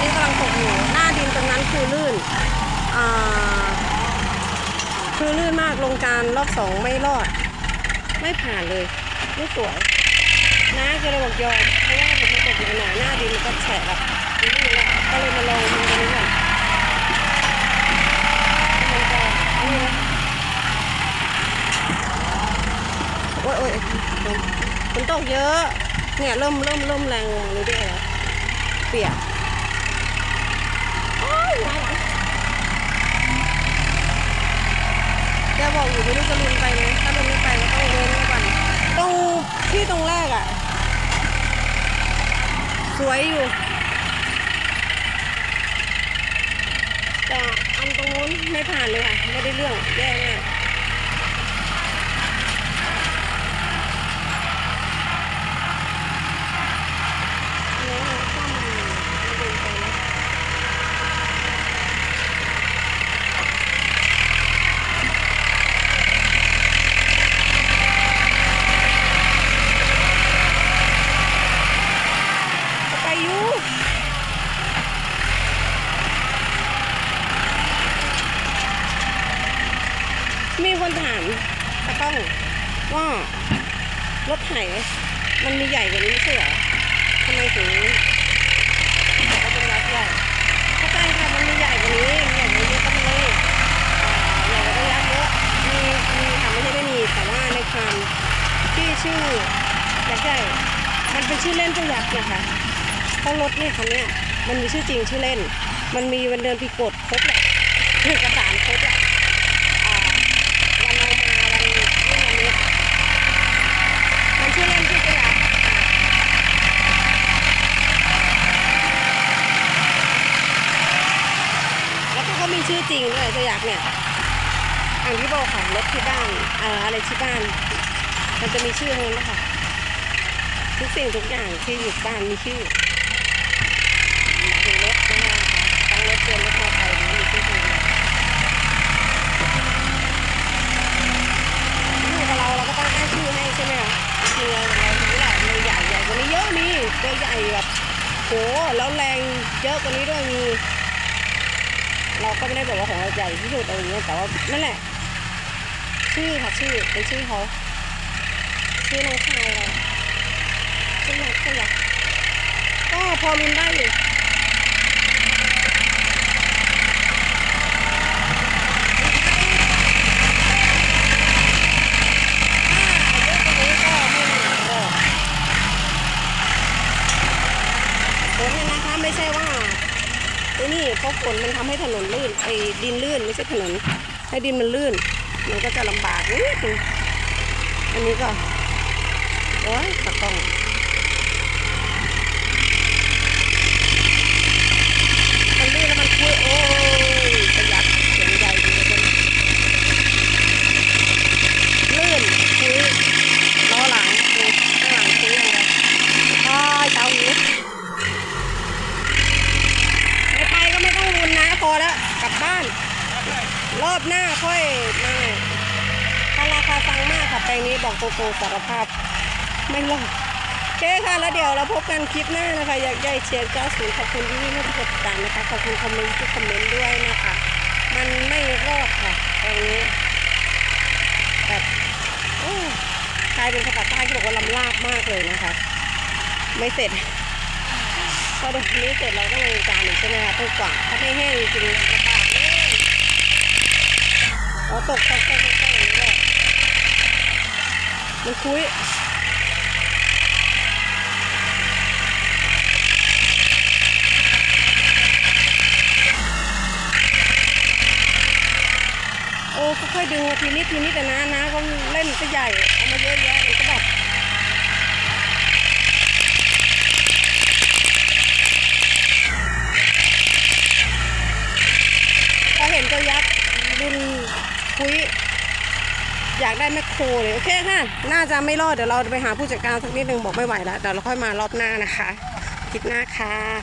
อนนี้กำลังตกอยู่หน้าดินตรงนั้นคือลื่นคือลื่นมากลงการรอบสองไม่รอด ไม่ผ่านเลยไม่สวยนะก็เรยบอกยอมเพราะว่าผมมาตกอยู่หนาหน้าดินมันก็แฉะแบบนี้แล้วก็เลยมาลองมันตรกันก็ะโอ้ยโอ้ยฝนตกเยอะ เนี่ยเริ่มเริ่มเริ่มแรงลงเรื่ยๆแล้วเปียก แกบอกอยู่ไม่รู้จะลุนไปไหมถ้าลุนไม่ไปก็ต้องเว้นไว้ก่อนตรงที่ตรงแรกอะ สวยอยู่ แต่อันตรงนู้นไม่ผ่านเลยค่ะ ไม่ได้เรื่องแย่มากอันนี้มันคว่ำอยู่ไม่ดึงไปนะเอาไปอยู่ มีคนถามตะก้องว่ารถไถมันมีใหญ่กว่านี้ใช่เหรอทำไมถึงบอกว่าเป็นรถใหญ่เข้าใจค่ะมันมีใหญ่กว่านี้ มีใหญ่กว่านี้ก็มีใหญ่กว่าระยะเยอะมีมีค่ะไม่ใช่ไม่มีแต่ว่าในความที่ชื่อยักษ์ใหญ่มันเป็นชื่อเล่นเจ้ายักษ์นะคะเพราะรถเนี่ยคันเนี้ยมันมีชื่อจริงชื่อเล่น มันมีวันเดือนปีกฎครบแหละเอกสารครบแหละ อ่าวันเอามาวันเรื่องวันนี้มันชื่อเล่นชื่อตัวอย่างแล้วก็เขามี ชื่อจริงด้วยตัวอยางเนี่ยอันที่บอกค่ะรถที่บ้านเอ่ออะไรที่บ้าน มันจะมีชื่อทั้งนั้นนะคะทุกสิ่งทุกอย่างที่อยู่บ้านมีชื่อหมายถึงรถนะคะทั้งรถยนต์รถมอเตอร์ไซค์เนี่ยมีชื่อทั้งนั้นอยู่กับเราเราก็ต้องตั้ชื่อให้ใช่ไหมคะจริงๆเราเรารู้แหละมีใหญ่ใหญ่กว่านี้เยอะมีตัวใหญ่แบบโหแล้วแรงเยอะกว่านี้ด้วยมี เราก็ไม่ได้บอกว่าของเราใหญ่ที่สุดอะไรอย่างเงี้ยแต่ว่านั่นแหละ ชื่อค่ะชื่อเป็นชื่อเขาชื่อน้องชายเราชื่อน้องขยักก็พอรุนได้อยู่ ฝนเนี่ยนะคะไม่ใช่ว่าไอ้นี่ เพราะฝนมันทำให้ถนนลื่นไอ้ดินลื่นไม่ใช่ถนนให้ดินมันลื่น มันก็จะลำบากนิดนึงอันนี้ก็โอ้ยตะกล้องมันลื่นแล้วมันคุยโอ้ยประหยัดเสียงใหญ่ดีเลยลื่นคุยล้อหลังดูข้างหลังคุยอย่างไรอ้ายเจ้าหู ไม่ไปก็ไม่ต้องรุนนะ พอแล้วกลับบ้าน รอบหน้าค่อยมาถ้าราคาฟังมากค่ะแปลงนี้บอกโกโก้สารภาพไม่รอดโอเคค่ะ แล้วเดี๋ยวเราพบกันคลิปหน้านะคะ อยากใหญ่เชียร์ก้าศูนย์ขอบคุณที่นี่ที่กดติดตามนะคะ ขอบคุณคอมเมนต์ที่คอมเมนต์ด้วยนะคะ มันไม่รอดค่ะแปลงนี้แบบโอ้กลายเป็นภาษาใต้ที่บอกว่าลำลาบมากเลยนะคะ ไม่เสร็จ พอตรงนี้เสร็จเราต้องลงจานอีกใช่ไหมคะต้องกวาดถ้าไม่แห้งจริงๆลำบากเลยเราตกตกตกตกตกอย่างนี้ด้วยมันคุยโอ้ค่อยๆดึงทีนิดทีนิดแต่นะนะก็เล่นก็ใหญ่เอามาเยอะแยะมันก็แบบ พอเห็นตัวยักษ์ดุน คุยอยากได้แมคโครเลยโอเคค่ะ น่าจะไม่รอดเดี๋ยวเราไปหาผู้จัดการสักนิดนึงบอกไม่ไหวแล้วเดี๋ยวเราค่อยมารอบหน้านะคะ คิดหน้าค่ะ